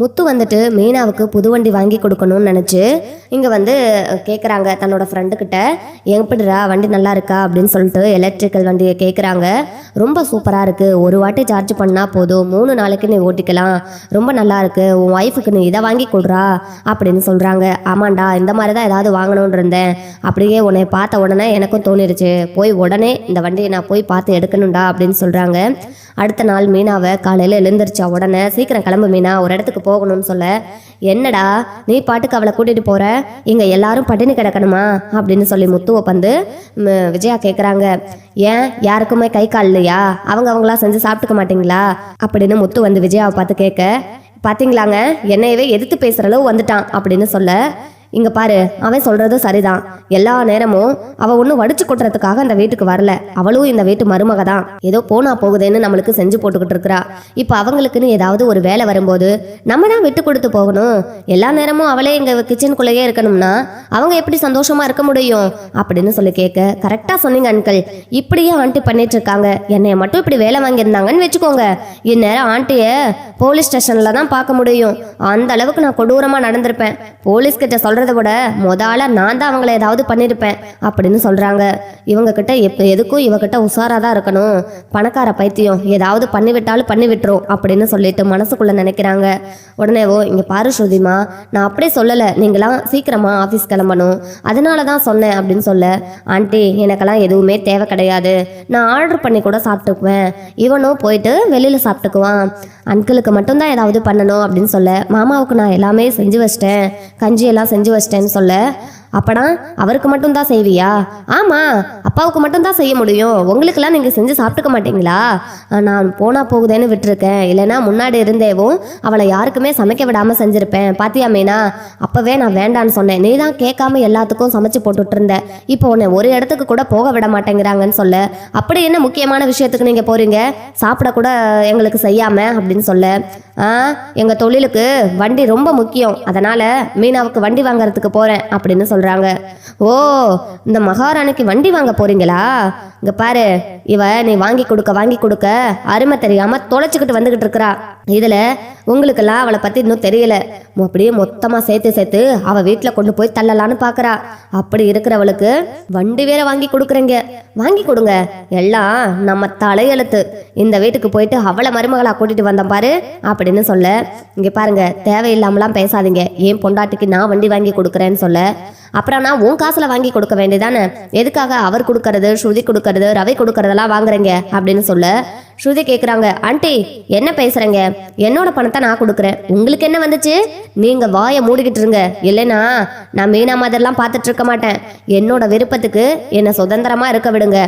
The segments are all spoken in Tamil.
முத்து வந்துட்டு மீனாவுக்கு புது வண்டி வாங்கி கொடுக்கணும்னு நினச்சி இங்கே வந்து கேட்குறாங்க தன்னோட ஃப்ரெண்டுக்கிட்ட எப்படிடா வண்டி நல்லா இருக்கா? அப்படின்னு சொல்லிட்டு எலக்ட்ரிக்கல் வண்டியை கேட்குறாங்க ரொம்ப சூப்பராக இருக்குது ஒரு வாட்டி சார்ஜ் பண்ணால் போதும். மூணு நாளைக்கு நீ ஓட்டிக்கலாம். ரொம்ப நல்லா இருக்குது உன் ஒய்ஃபுக்கு நீ இதை வாங்கி கொடுறா? அப்படின்னு சொல்கிறாங்க ஆமாண்டா இந்த மாதிரி தான் ஏதாவது வாங்கணும்னு இருந்தேன். அப்படியே உன்னை பார்த்த உடனே எனக்கும் தோணிருச்சு. போய் உடனே இந்த வண்டியை நான் போய் பார்த்து எடுக்கணும்டா அப்படின்னு சொல்கிறாங்க அடுத்த நாள் மீனாவை காலையில் எழுந்திரிச்சா உடனே சீக்கிரம் கிளம்பு மீனா. ஒரு இடத்துக்கு போகணும்னு சொல்ல என்னடா நீ பாட்டுக்கு அவளை கூட்டிகிட்டு போகிற இங்கே எல்லாரும் பட்டினி கிடக்கணுமா? அப்படின்னு சொல்லி முத்துவை வந்து விஜயா கேட்குறாங்க ஏன் யாருக்குமே கை கால் இல்லையா? அவங்க அவங்களா செஞ்சு சாப்பிட்டுக்க மாட்டீங்களா? அப்படின்னு முத்து வந்து விஜயாவை பார்த்து கேட்க பாத்தீங்களாங்க? என்னையவே எதிர்த்து பேசுகிற அளவு வந்துட்டான் அப்படின்னு சொல்ல இங்க பாரு அவன் சொல்றது சரிதான். எல்லா நேரமும் அவ ஒன்றும் வடிச்சு கொட்டுறதுக்காக அந்த வீட்டுக்கு வரல. அவளும் இந்த வீட்டு மருமக தான் ஏதோ போனா போகுதேன்னு நம்மளுக்கு செஞ்சு போட்டுக்கிட்டு இருக்கிறா. இப்போ அவங்களுக்குன்னு ஏதாவது ஒரு வேலை வரும்போது நம்ம தான் விட்டு கொடுத்து போகணும். எல்லா நேரமும் அவளே எங்க கிச்சனுக்குள்ளேயே இருக்கணும்னா அவங்க எப்படி சந்தோஷமா இருக்க முடியும்? அப்படின்னு சொல்லி கேட்க கரெக்டா சொன்னீங்க அன்கல் இப்படியே ஆண்டி பண்ணிட்டு இருக்காங்க. என்னைய மட்டும் இப்படி வேலை வாங்கியிருந்தாங்கன்னு வச்சுக்கோங்க. இந்நேரம் ஆண்டிய போலீஸ் ஸ்டேஷன்ல தான் பார்க்க முடியும். அந்த அளவுக்கு நான் கொடூரமா நடந்திருப்பேன். போலீஸ் கிட்ட சொல்றதை விட முதல்ல நான் தான் அவங்கள ஏதாவது பண்ணியிருப்பேன் அப்படின்னு சொல்றாங்க. இவங்க கிட்ட எப்ப எதுக்கும் இவகிட்ட உஷாராக தான் இருக்கணும். பணக்கார பைத்தியம் ஏதாவது பண்ணி விட்டாலும் பண்ணி விட்டுரும் அப்படின்னு சொல்லிட்டு மனசுக்குள்ள நினைக்கிறாங்க. உடனே ஓ இங்க பாரு ஸ்ருதிமா நான் அப்படியே சொல்லலை. நீங்களாம் சீக்கிரமா ஆஃபீஸ் கிளம்பணும். அதனால தான் சொன்னேன் அப்படின்னு சொல்ல ஆண்டி எனக்கெல்லாம் எதுவுமே தேவை கிடையாது. நான் ஆர்டர் பண்ணி கூட சாப்பிட்டுக்குவேன். இவனும் போயிட்டு வெளியில் சாப்பிட்டுக்குவான். அன்கிளுக்கு மட்டும்தான் ஏதாவது பண்ணணும் அப்படின்னு சொல்ல மாமாவுக்கு நான் எல்லாமே செஞ்சு வச்சிட்டேன். கஞ்சி எல்லாம் செஞ்சு வச்சிட்டேன்னு சொல்ல. அப்பனா அவருக்கு மட்டும்தான் செய்வியா? ஆமாம் அப்பாவுக்கு மட்டும்தான் செய்ய முடியும். உங்களுக்கெல்லாம் நீங்கள் செஞ்சு சாப்பிட்டுக்க மாட்டீங்களா? நான் போனால் போகுதேன்னு விட்டுருக்கேன். இல்லைன்னா முன்னாடி இருந்தேவும் அவளை யாருக்குமே சமைக்க விடாமல் செஞ்சுருப்பேன். பாத்தியா மீனா? அப்போவே நான் வேண்டான்னு சொன்னேன். நீ தான் கேட்காம எல்லாத்துக்கும் சமைச்சு போட்டுட்டு இருந்த இப்போ உன்னை ஒரு இடத்துக்கு கூட போக விட மாட்டேங்கிறாங்கன்னு சொல்ல. அப்படி என்ன முக்கியமான விஷயத்துக்கு நீங்கள் போகிறீங்க சாப்பிட கூட எங்களுக்கு செய்யாம அப்படின்னு சொல்ல. ஆ எங்கள் தொழிலுக்கு வண்டி ரொம்ப முக்கியம். அதனால் மீனாவுக்கு வண்டி வாங்குறதுக்கு போகிறேன் அப்படின்னு சொல்கிறாங்க ஓ இந்த மகாராணிக்கு வண்டி வாங்க போறீங்களா? இங்க பாரு இவ நீ வாங்கி கொடுக்க வாங்கி கொடுக்க அருமை தெரியாம தொலைச்சுக்கிட்டு வந்துகிட்டு இருக்கிறா. இதுல உங்களுக்கெல்லாம் அவளை பத்தி இன்னும் தெரியல. அப்படியே மொத்தமா சேர்த்து சேர்த்து அவ வீட்டுல கொண்டு போய் தள்ளலான்னு பாக்குறா. அப்படி இருக்கிறவளுக்கு வண்டி வேற வாங்கி கொடுக்குறீங்க. வாங்கி கொடுங்க. எல்லாம் நம்ம தலையெழுத்து. இந்த வீட்டுக்கு போயிட்டு அவளை மருமகளா கூட்டிட்டு வந்தேன் பாரு அப்படின்னு சொல்ல இங்க பாருங்க தேவையில்லாமலாம் பேசாதீங்க. ஏன் பொண்டாட்டிக்கு நான் வண்டி வாங்கி கொடுக்குறேன்னு சொல்ல அப்புறம் நான் உன் காசுல வாங்கி கொடுக்க வேண்டியதானே எதுக்காக அவர் கொடுக்கறது ஸ்ருதி கொடுக்கறது ரவி கொடுக்கறதெல்லாம் வாங்குறீங்க? அப்படின்னு சொல்ல ஸ்ருதி கேட்குறாங்க ஆண்டி என்ன பேசுறீங்க? என்னோட பணத்தை நான் கொடுக்குறேன். உங்களுக்கு என்ன வந்துச்சு? நீங்க வாயை மூடிக்கிட்டு இருங்க. இல்லைனா நான் மீனா மாதிரிலாம் பார்த்துட்டு இருக்க மாட்டேன். என்னோட விருப்பத்துக்கு என்னை சுதந்திரமா இருக்க விடுங்க.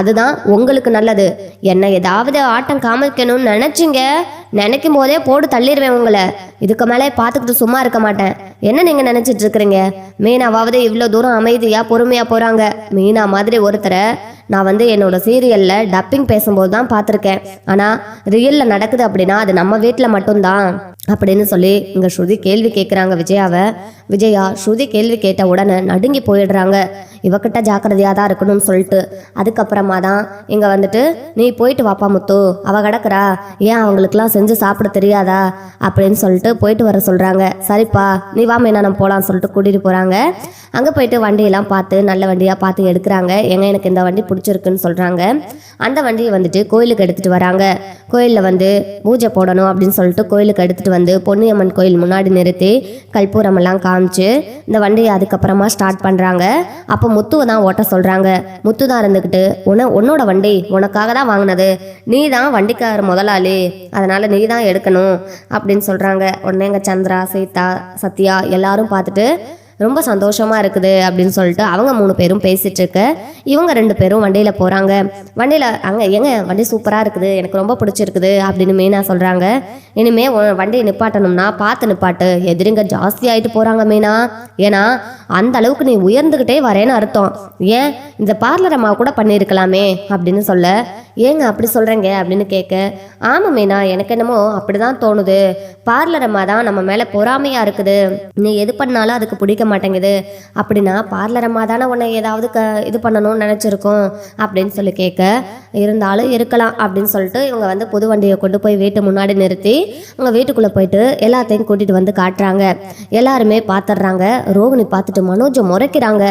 அதுதான் உங்களுக்கு நல்லது. என்னை ஏதாவது ஆட்டம் காமிக்கணும்னு நினைச்சீங்க நினைக்கும் போதே போட்டு தள்ளிடுவேன் உங்களை. இதுக்கு மேலே பார்த்துக்கிட்டு சும்மா இருக்க மாட்டேன். என்ன நீங்க நினைச்சிட்டு இருக்கிறீங்க? மீனாவது இவ்வளோ தூரம் அமைதியா பொறுமையா போறாங்க. மீனா மாதிரி ஒருத்தரை நான் வந்து என்னோட சீரியல்ல டப்பிங் பேசும்போது தான் பார்த்துருக்கேன். ஆனா ரியல்ல நடக்குது அப்படின்னா அது நம்ம வீட்டில் மட்டும்தான். அப்படின்னு சொல்லி இங்க ஸ்ருதி கேள்வி கேட்குறாங்க விஜயாவை. விஜயா ஸ்ருதி கேள்வி கேட்ட உடனே நடுங்கி போயிடுறாங்க. இவக்கிட்ட ஜாக்கிரதையாக தான் இருக்கணும்னு சொல்லிட்டு. அதுக்கப்புறமா தான் இங்கே வந்துட்டு நீ போயிட்டு வாப்பா முத்து. அவ கிடக்குறா. ஏன் அவங்களுக்குலாம் செஞ்சு சாப்பிட தெரியாதா? அப்படின்னு சொல்லிட்டு போயிட்டு வர சொல்கிறாங்க சரிப்பா நீ வா மீனா நம்ம போகலான்னு சொல்லிட்டு கூட்டிகிட்டு போகிறாங்க அங்கே போயிட்டு வண்டியெல்லாம் பார்த்து நல்ல வண்டியாக பார்த்து எடுக்கிறாங்க. எங்க எனக்கு இந்த வண்டி பிடிச்சிருக்குன்னு சொல்கிறாங்க அந்த வண்டியை வந்துட்டு கோயிலுக்கு எடுத்துகிட்டு வராங்க. கோயிலில் வந்து பூஜை போடணும் அப்படின்னு சொல்லிட்டு கோயிலுக்கு எடுத்துகிட்டு வந்து பொன்னியம்மன் கோயில் முன்னாடி நிறுத்தி கல்பூரமெல்லாம் எல்லாம் காமிச்சு இந்த வண்டியை அதுக்கப்புறமா ஸ்டார்ட் பண்ணுறாங்க அப்போ முத்துவை தான் ஓட்ட சொல்கிறாங்க முத்து தான் இருந்துக்கிட்டு உன உன்னோட வண்டி உனக்காக தான் வாங்கினது. நீ தான் வண்டிக்கார முதலாளி. அதனால் நீ தான் எடுக்கணும். அப்படின்னு சொல்கிறாங்க உடனே எங்கள் சந்திரா சீதா சத்யா எல்லாரும் பார்த்துட்டு ரொம்ப சந்தோஷமா இருக்குது அப்படின்னு சொல்லிட்டு அவங்க மூணு பேரும் பேசிட்டு இருக்க. இவங்க ரெண்டு பேரும் வண்டியில் போகிறாங்க வண்டியில் அங்கே ஏங்க வண்டி சூப்பராக இருக்குது எனக்கு ரொம்ப பிடிச்சிருக்குது அப்படின்னு மீனா சொல்கிறாங்க இனிமேல் வண்டியை நிப்பாட்டணும்னா பார்த்து நிப்பாட்டு. எதிரிங்க ஜாஸ்தி ஆகிட்டு போகிறாங்க மீனா. ஏன்னா அந்த அளவுக்கு நீ உயர்ந்துக்கிட்டே வரேன்னு அர்த்தம். ஏன்? இந்த பார்லர் அம்மா கூட பண்ணியிருக்கலாமே அப்படின்னு சொல்ல. ஏங்க அப்படி சொல்கிறேங்க அப்படின்னு கேட்க ஆமாம் மீனா எனக்கு என்னமோ அப்படி தான் தோணுது. பார்லர் அம்மா தான் நம்ம மேலே பொறாமையாக இருக்குது. நீ எது பண்ணாலும் அதுக்கு பிடிக்க மாட்டேங்குது. அப்படின்னா பார்லர் அம்மா தானே உன்னை ஏதாவது க இது பண்ணணும்னு நினச்சிருக்கோம். அப்படின்னு சொல்லி கேட்க இருந்தாலும் இருக்கலாம். அப்படின்னு சொல்லிட்டு இவங்க வந்து புது வண்டியை கொண்டு போய் வீட்டு முன்னாடி நிறுத்தி அவங்க வீட்டுக்குள்ளே போயிட்டு எல்லாத்தையும் கூட்டிகிட்டு வந்து காட்டுறாங்க. எல்லாருமே பார்த்துடுறாங்க ரோகிணி பார்த்துட்டு மனோஜை முறைக்கிறாங்க.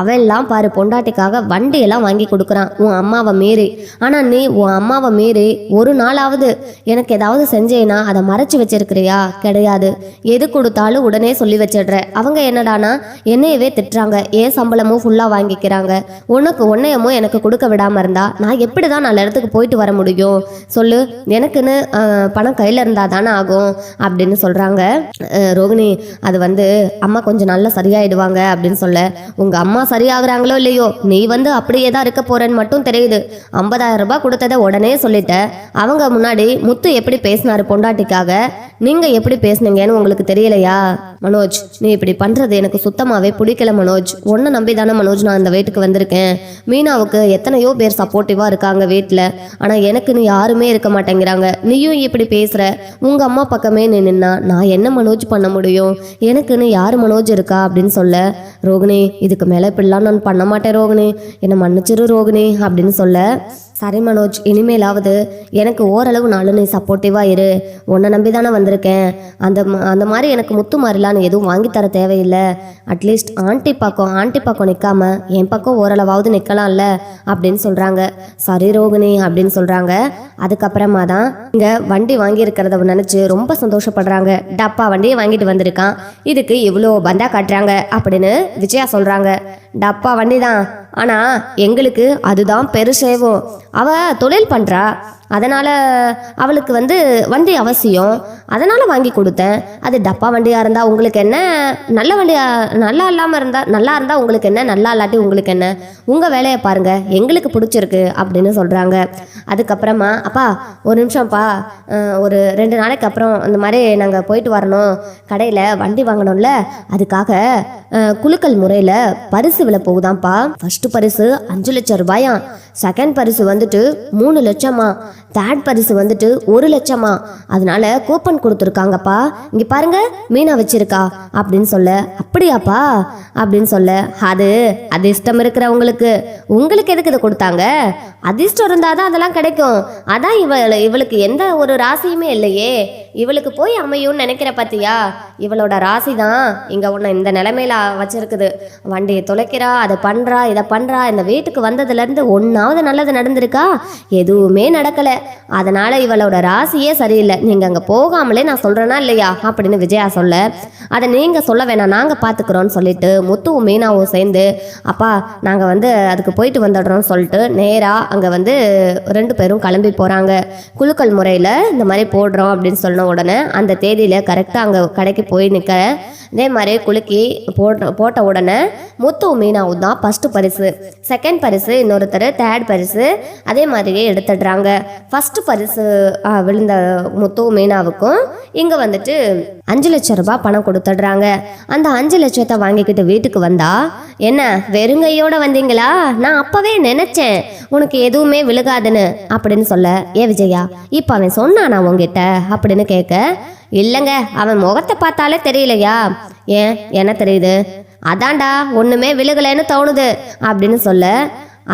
அவன்லாம் பாரு பொண்டாட்டிக்காக வண்டியெல்லாம் வாங்கி கொடுக்குறான். உன் அம்மாவை மீறி. ஆனால் நீ உன் அம்மாவை மீறி ஒரு நாளாவது எனக்கு ஏதாவது செஞ்சேனா அதை மறைச்சு வச்சிருக்கிறியா? கிடையாது. எது கொடுத்தாலும் உடனே சொல்லி வச்சிடுற. அவங்க என்னடானா என்னையவே திட்டுறாங்க. ஏன் சம்பளமும் ஃபுல்லாக வாங்கிக்கிறாங்க. உனக்கு உன்னையமும் எனக்கு கொடுக்க விடாமல் இருந்தா நான் எப்படி தான் நல்ல இடத்துக்கு போயிட்டு வர முடியும்? சொல்லு எனக்குன்னு பணம் கையில் இருந்தால் தானே ஆகும்? அப்படின்னு சொல்கிறாங்க ரோகிணி அது வந்து அம்மா கொஞ்சம் நல்லா சரியாயிடுவாங்க அப்படின்னு சொல்ல. உங்கள் அம்மா சரியாகுறாங்களோ இல்லையோ நீ வந்து அப்படியே தான் இருக்க போறேன்னு மட்டும் தெரியுது. ஐம்பதாயிரம் ரூபாய் கொடுத்ததை உடனே சொல்லிட்டேன் அவங்க முன்னாடி முத்து எப்படி பேசினாரு பொண்டாட்டிக்காக? நீங்க எப்படி பேசுனீங்கன்னு உங்களுக்கு தெரியலையா? மனோஜ் நீ இப்படி பண்றது எனக்கு சுத்தமாவே பிடிக்கல மனோஜ். ஒன்ன நம்பி தானே மனோஜ் நான் இந்த வீட்டுக்கு வந்திருக்கேன். மீனாவுக்கு எத்தனையோ பேர் சப்போர்ட்டிவா இருக்காங்க வீட்டில் ஆனா எனக்குன்னு யாருமே இருக்க மாட்டேங்கிறாங்க. நீயும் இப்படி பேசுற. உங்க அம்மா பக்கமே நீ நின்னா நான் என்ன மனோஜ் பண்ண முடியும்? எனக்குன்னு யார் மனோஜ் இருக்கா அப்படின்னு சொல்ல. ரோகிணி இதுக்கு மேலே இப்படிலாம் நான் பண்ண மாட்டேன் ரோகிணி. என்னை மன்னிச்சிரு ரோகிணி அப்படின்னு சொல்ல. சரி மனோஜ் இனிமேலாவது எனக்கு ஓரளவு நாளும் நீ சப்போர்ட்டிவாக இரு. உன்னை நம்பி தானே வந்திருக்கேன். அந்த அந்த மாதிரி எனக்கு முத்து மாதிரிலாம் நீ எதுவும் வாங்கி தர தேவையில்லை. அட்லீஸ்ட் ஆண்டி பக்கம் ஆண்டி பக்கம் நிற்காம என் பக்கம் ஓரளவாவது நிற்கலாம்ல அப்படின்னு சொல்கிறாங்க சரி ரோகிணி அப்படின்னு சொல்கிறாங்க அதுக்கப்புறமா தான் இங்கே வண்டி வாங்கியிருக்கிறத நினச்சி ரொம்ப சந்தோஷப்படுறாங்க. டப்பா வண்டியை வாங்கிட்டு வந்திருக்கான். இதுக்கு இவ்வளோ பந்தா காட்டுறாங்க அப்படின்னு விஜயா சொல்கிறாங்க டப்பா வண்டி தான் ஆனால் எங்களுக்கு அதுதான் பெருசேவும் அவ தொழில் பண்ணுறா அதனால் அவளுக்கு வந்து வண்டி அவசியம். அதனால் வாங்கி கொடுத்தேன். அது டப்பா வண்டியாக இருந்தால் உங்களுக்கு என்ன? நல்ல வண்டியாக நல்லா இல்லாமல் இருந்தால் நல்லா இருந்தால் உங்களுக்கு என்ன? நல்லா இல்லாட்டி உங்களுக்கு என்ன? உங்கள் வேலையை பாருங்கள் எங்களுக்கு பிடிச்சிருக்கு அப்படின்னு சொல்கிறாங்க அதுக்கப்புறமா அப்பா ஒரு நிமிஷம்ப்பா. ஒரு ரெண்டு நாளைக்கு அப்புறம் இந்த மாதிரி நாங்கள் போயிட்டு வரணும். கடையில் வண்டி வாங்கணும்ல. அதுக்காக குழுக்கள் குலுக்கல் முறையில் பரிசு விலை போகுதாம்ப்பா. ஃபஸ்ட்டு பரிசு அஞ்சு லட்சம் ரூபாயா செகண்ட் பரிசு வந்துட்டு மூணு லட்சமா. தேர்ட் பரிசு வந்துட்டு ஒரு லட்சமா? அதனால கூப்பன் கொடுத்துருக்காங்கப்பா. இங்க பாருங்க மீனா வச்சிருக்கா. அப்படின்னு சொல்ல அப்படியாப்பா? அப்படின்னு சொல்ல அது அதிர்ஷ்டம் இருக்கிறவங்களுக்கு. உங்களுக்கு எதுக்கு இதை கொடுத்தாங்க? அதிர்ஷ்டம் இருந்தால் தான் அதெல்லாம் கிடைக்கும். அதான் இவ இவளுக்கு எந்த ஒரு ராசியுமே இல்லையே. இவளுக்கு போய் அமையும்னு நினைக்கிற பார்த்தியா இவளோட ராசி தான் இங்க உன்னை இந்த நிலைமையில வச்சிருக்குது. வண்டியை தொலைக்கிறா அதை பண்றா இதை பண்றா. இந்த வீட்டுக்கு வந்ததுல இருந்து ஒன்னாவது நல்லது நடந்திருக்கா? எதுவுமே நடக்கல. அதனால இவளோட ராசியே சரியில்லை. நீங்க அங்க போகாமலே நான் சொல்றேனா இல்லையா? அப்படின்னு விஜயா சொல்ல அதை நீங்க சொல்ல வேணாம். நாங்க பாத்துக்கிறோம்னு சொல்லிட்டு முத்துவும் மீனாவும் சேர்ந்து அப்பா நாங்க வந்து அதுக்கு போயிட்டு வந்துடுறோம்னு சொல்லிட்டு நேரா அங்க வந்து ரெண்டு பேரும் கிளம்பி போறாங்க. குலுக்கல் முறையில் இந்த மாதிரி போடுறோம் அப்படின்னு சொன்ன உடனே அந்த தேதியில் கரெக்டாக அங்கே கடைக்கு போய் நிற்க இதே மாதிரி குலுக்கி போட்ட போட்ட உடனே முத்து மீனாவும் தான் ஃபஸ்ட்டு பரிசு. செகண்ட் பரிசு இன்னொருத்தர் தேர்ட் பரிசு அதே மாதிரியே எடுத்துடுறாங்க. ஃபஸ்ட்டு பரிசு விழுந்த முத்து மீனாவுக்கும் இங்கே வந்துட்டு அஞ்சு லட்சம் ரூபாய் பணம் கொடுத்துடுறாங்க. அந்த அஞ்சு லட்சத்தை வாங்கிக்கிட்டு வீட்டுக்கு வந்தா என்ன வெறுங்கையோட வந்தீங்களா? நான் அப்பவே நினைச்சேன். உனக்கு எதுவுமே விழுகாதுன்னு அப்படின்னு சொல்ல ஏ விஜயா இப்போ அவன் சொன்னானா உங்ககிட்ட அப்படின்னு கேட்க இல்லைங்க அவன் முகத்தை பார்த்தாலே தெரியலையா? ஏன் என்ன தெரியுது? அதான்டா ஒண்ணுமே விழுகலைன்னு தோணுது அப்படின்னு சொல்ல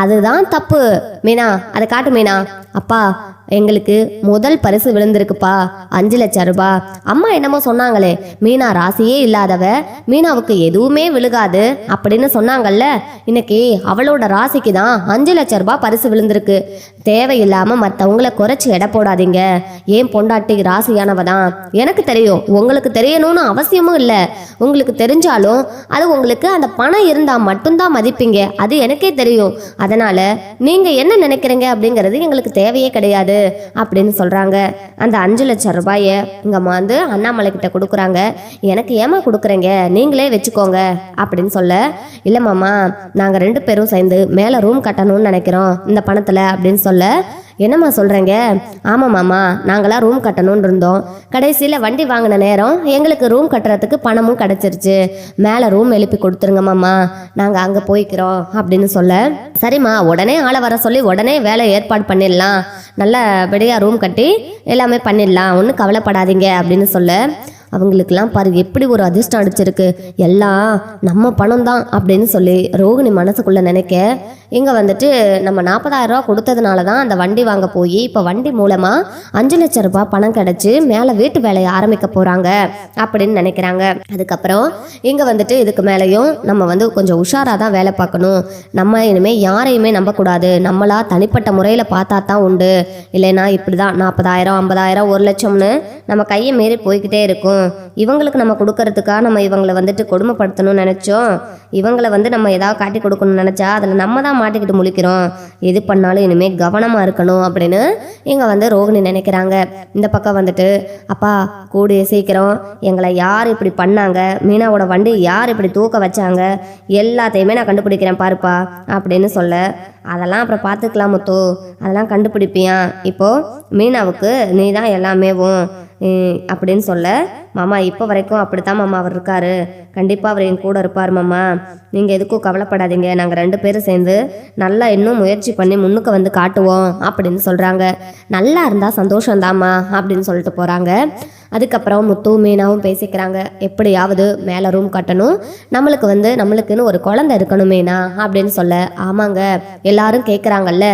அதுதான் தப்பு மீனா அதை காட்டு மீனா. அப்பா எங்களுக்கு முதல் பரிசு விழுந்திருக்குப்பா. அஞ்சு லட்சம் ரூபாய் அம்மா என்னமோ சொன்னாங்களே மீனா ராசியே இல்லாதவ மீனாவுக்கு எதுவுமே விழுகாது அப்படின்னு சொன்னாங்கல்ல. இன்னைக்கு அவளோட ராசிக்கு தான் அஞ்சு லட்சம் ரூபாய் பரிசு விழுந்திருக்கு. தேவையில்லாம மற்றவங்கள குறைச்சி எடை போடாதீங்க. ஏன் பொண்டாட்டி ராசியானவ தான்? எனக்கு தெரியும் உங்களுக்கு தெரியணும்னு அவசியமும் இல்லை. உங்களுக்கு தெரிஞ்சாலும் அது உங்களுக்கு அந்த பணம் இருந்தால் மட்டும்தான் மதிப்பீங்க. அது எனக்கே தெரியும். அதனால நீங்க என்ன நினைக்கிறீங்க அப்படிங்கிறது எங்களுக்கு தேவையே கிடையாது. அப்படின்னு சொல்கிறாங்க அந்த அஞ்சு லட்சம் ரூபாயை இங்கே வந்து அண்ணாமலை கிட்ட கொடுக்குறாங்க. எனக்கு ஏமா கொடுக்குறீங்க? நீங்களே வச்சுக்கோங்க அப்படின்னு சொல்ல இல்லை மாமா நாங்கள் ரெண்டு பேரும் சேர்ந்து மேலே ரூம் கட்டணும்னு நினைக்கிறோம் இந்த பணத்தில் அப்படின்னு சொல்ல என்னம்மா சொல்கிறேங்க ஆமாம் மாமா நாங்களாம் ரூம் கட்டணும்னு இருந்தோம். கடைசியில் வண்டி வாங்கின நேரம் எங்களுக்கு ரூம் கட்டுறதுக்கு பணமும் கிடச்சிருச்சு. மேலே ரூம் எழுப்பி கொடுத்துருங்க மாமா. நாங்கள் அங்கே போய்க்கிறோம் அப்படின்னு சொல்ல சரிம்மா உடனே ஆளை வர சொல்லி உடனே வேலை ஏற்பாடு பண்ணிடலாம். நல்லபடியாக ரூம் கட்டி எல்லாமே பண்ணிடலாம். ஒன்றும் கவலைப்படாதீங்க அப்படின்னு சொல்ல அவங்களுக்கெல்லாம் பாரு எப்படி ஒரு அதிர்ஷ்டம் அடிச்சிருக்கு. எல்லாம் நம்ம பணம் தான் அப்படின்னு சொல்லி ரோகிணி மனசுக்குள்ளே நினைக்க இங்கே வந்துட்டு நம்ம நாற்பதாயிரரூபா கொடுத்ததுனால தான் அந்த வண்டி வாங்க போய் இப்போ வண்டி மூலமாக அஞ்சு லட்சம் ரூபாய் பணம் கிடச்சி மேலே வீட்டு வேலையை ஆரம்பிக்க போகிறாங்க அப்படின்னு நினைக்கிறாங்க. அதுக்கப்புறம் இங்கே வந்துட்டு இதுக்கு மேலேயும் நம்ம வந்து கொஞ்சம் உஷாராக தான் வேலை பார்க்கணும். நம்ம இனிமேல் யாரையுமே நம்பக்கூடாது. நம்மளா தனிப்பட்ட முறையில் பார்த்தா தான் உண்டு. இல்லைன்னா இப்படி தான் நாற்பதாயிரம் ஐம்பதாயிரம் ஒரு லட்சம்னு நம்ம கையை மீறி போய்கிட்டே இருக்கும். இவங்களுக்கு நம்ம கொடுக்கறதுக்காக நம்ம இவங்களை வந்துட்டு கொடுமைப்படுத்தணும்னு நினச்சோம். இவங்களை வந்து நம்ம ஏதாவது காட்டி கொடுக்கணும்னு நினச்சா அதில் நம்ம தான் மாட்டிக்கிட்டு முழிக்கிறோம். எது பண்ணாலும் இனிமேல் கவனமாக இருக்கணும் அப்படின்னு இங்கே வந்து ரோகிணி நினைக்கிறாங்க. இந்த பக்கம் வந்துட்டு அப்பா கூடிய சீக்கிரம் எங்களை யார் இப்படி பண்ணாங்க? மீனாவோட வண்டி யார் இப்படி தூக்க வச்சாங்க? எல்லாத்தையுமே நான் கண்டுபிடிக்கிறேன் பாருப்பா அப்படின்னு சொல்ல. அதெல்லாம் அப்புறம் பார்த்துக்கலாம் முத்து. அதெல்லாம் கண்டுபிடிப்பியா? இப்போ மீனாவுக்கு நீ தான் எல்லாமேவும். அப்படின்னு சொல்ல. மாமா இப்போ வரைக்கும் அப்படித்தான் மாமா அவர் இருக்காரு. கண்டிப்பாக அவர் என் கூட இருப்பார் மாமா. நீங்கள் எதுக்கும் கவலைப்படாதீங்க. நாங்கள் ரெண்டு பேரும் சேர்ந்து நல்லா இன்னும் முயற்சி பண்ணி முன்னுக்கு வந்து காட்டுவோம் அப்படின்னு சொல்கிறாங்க நல்லா இருந்தால் சந்தோஷம்தாம்மா அப்படின்னு சொல்லிட்டு போகிறாங்க அதுக்கப்புறம் முத்தும் மீனாவும் பேசிக்கிறாங்க. எப்படியாவது மேலே ரூம் கட்டணும். நம்மளுக்கு வந்து நம்மளுக்குன்னு ஒரு குழந்தை இருக்கணும் மீனா அப்படின்னு சொல்ல ஆமாங்க எல்லாரும் கேட்குறாங்கல்ல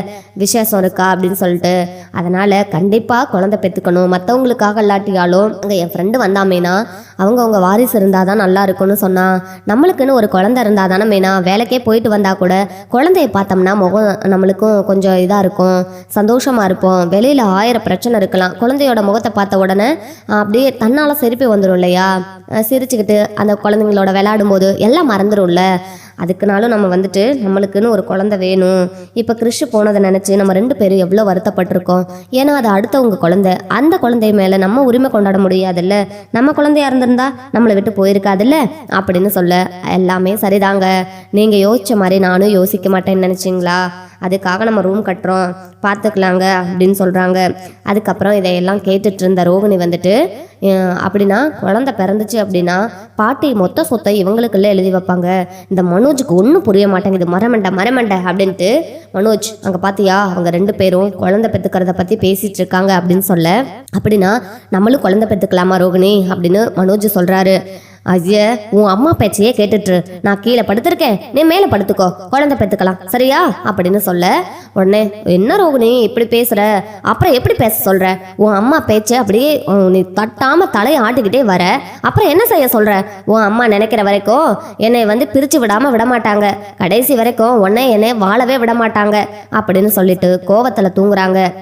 விசேஷம் இருக்கா அப்படின்னு சொல்லிட்டு. அதனால் கண்டிப்பாக குழந்தை பெற்றுக்கணும் மற்றவங்களுக்காக இல்லாட்டியாலும் அங்கே என் ஃப்ரெண்டு வந்தால் மீனா? அவங்க அவங்க வாரிசு இருந்தால் தான் நல்லா இருக்கும்னு சொன்னா. நம்மளுக்குன்னு ஒரு குழந்தை இருந்தால் தானே மீனா? வேலைக்கே போயிட்டு வந்தால் கூட குழந்தைய பார்த்தோம்னா முகம் நம்மளுக்கும் கொஞ்சம் இதாக இருக்கும். சந்தோஷமாக இருப்போம். வெளியில் ஆயிரம் பிரச்சனை இருக்கலாம். குழந்தையோட முகத்தை பார்த்த உடனே அப்படியே தன்னால் சிரிப்பு வந்துடும் இல்லையா? சிரிச்சுக்கிட்டு அந்த குழந்தைங்களோட விளையாடும்போது எல்லாம் மறந்துடும்ல அதுக்குனாலும் நம்ம வந்துட்டு நம்மளுக்குன்னு ஒரு குழந்தை வேணும். இப்போ கிறிஷ் போனதை நினச்சி நம்ம ரெண்டு பேரும் எவ்வளோ வருத்தப்பட்டிருக்கோம். ஏன்னா அது அடுத்தவங்க குழந்தை. அந்த குழந்தை மேலே நம்ம உரிமை கொண்டாட முடியாதுல்ல. நம்ம குழந்தையா இருந்திருந்தா நம்மளை விட்டு போயிருக்காதுல்ல? அப்படின்னு சொல்ல எல்லாமே சரிதாங்க. நீங்கள் யோசிச்ச மாதிரி நானும் யோசிக்க மாட்டேன்னு நினச்சிங்களா? அதுக்காக நம்ம ரூம் கட்டுறோம். பார்த்துக்கலாங்க அப்படின்னு சொல்கிறாங்க அதுக்கப்புறம் இதையெல்லாம் கேட்டுட்டு இருந்த ரோகிணி வந்துட்டு அப்படின்னா குழந்த பிறந்துச்சு அப்படின்னா பாட்டி மொத்த சொத்தை இவங்களுக்குள்ளே எழுதி வைப்பாங்க. இந்த மனோஜுக்கு ஒன்றும் புரிய மாட்டேங்குது. மரமண்டை மரமண்டை அப்படின்ட்டு மனோஜ் அங்கே பார்த்தியா அவங்க ரெண்டு பேரும் குழந்தை பெற்றுக்கிறத பற்றி பேசிட்டு இருக்காங்க அப்படின்னு சொல்ல அப்படின்னா நம்மளும் குழந்தை பெற்றுக்கலாமா ரோகிணி? அப்படின்னு மனோஜ் சொல்கிறாரு ஐயா உன் அம்மா பேச்சையே கேட்டுட்டு நான் கீழே படுத்திருக்கேன். நீ மேலே படுத்துக்கோ. குழந்தை பெற்றுக்கலாம் சரியா? அப்படின்னு சொல்ல உடனே என்ன ரோகிணி இப்படி பேசுற? அப்புறம் எப்படி பேச சொல்ற? உன் அம்மா பேச்சை அப்படியே நீ தட்டாம தலையை ஆட்டிக்கிட்டே வர. அப்புறம் என்ன செய்ய சொல்ற? உன் அம்மா நினைக்கிற வரைக்கும் என்னை வந்து பிரிச்சு விடாம விட மாட்டாங்க கடைசி வரைக்கும் உன்னை என்னை வாழவே விட மாட்டாங்க அப்படின்னு சொல்லிட்டு கோவத்துல தூங்குறாங்க.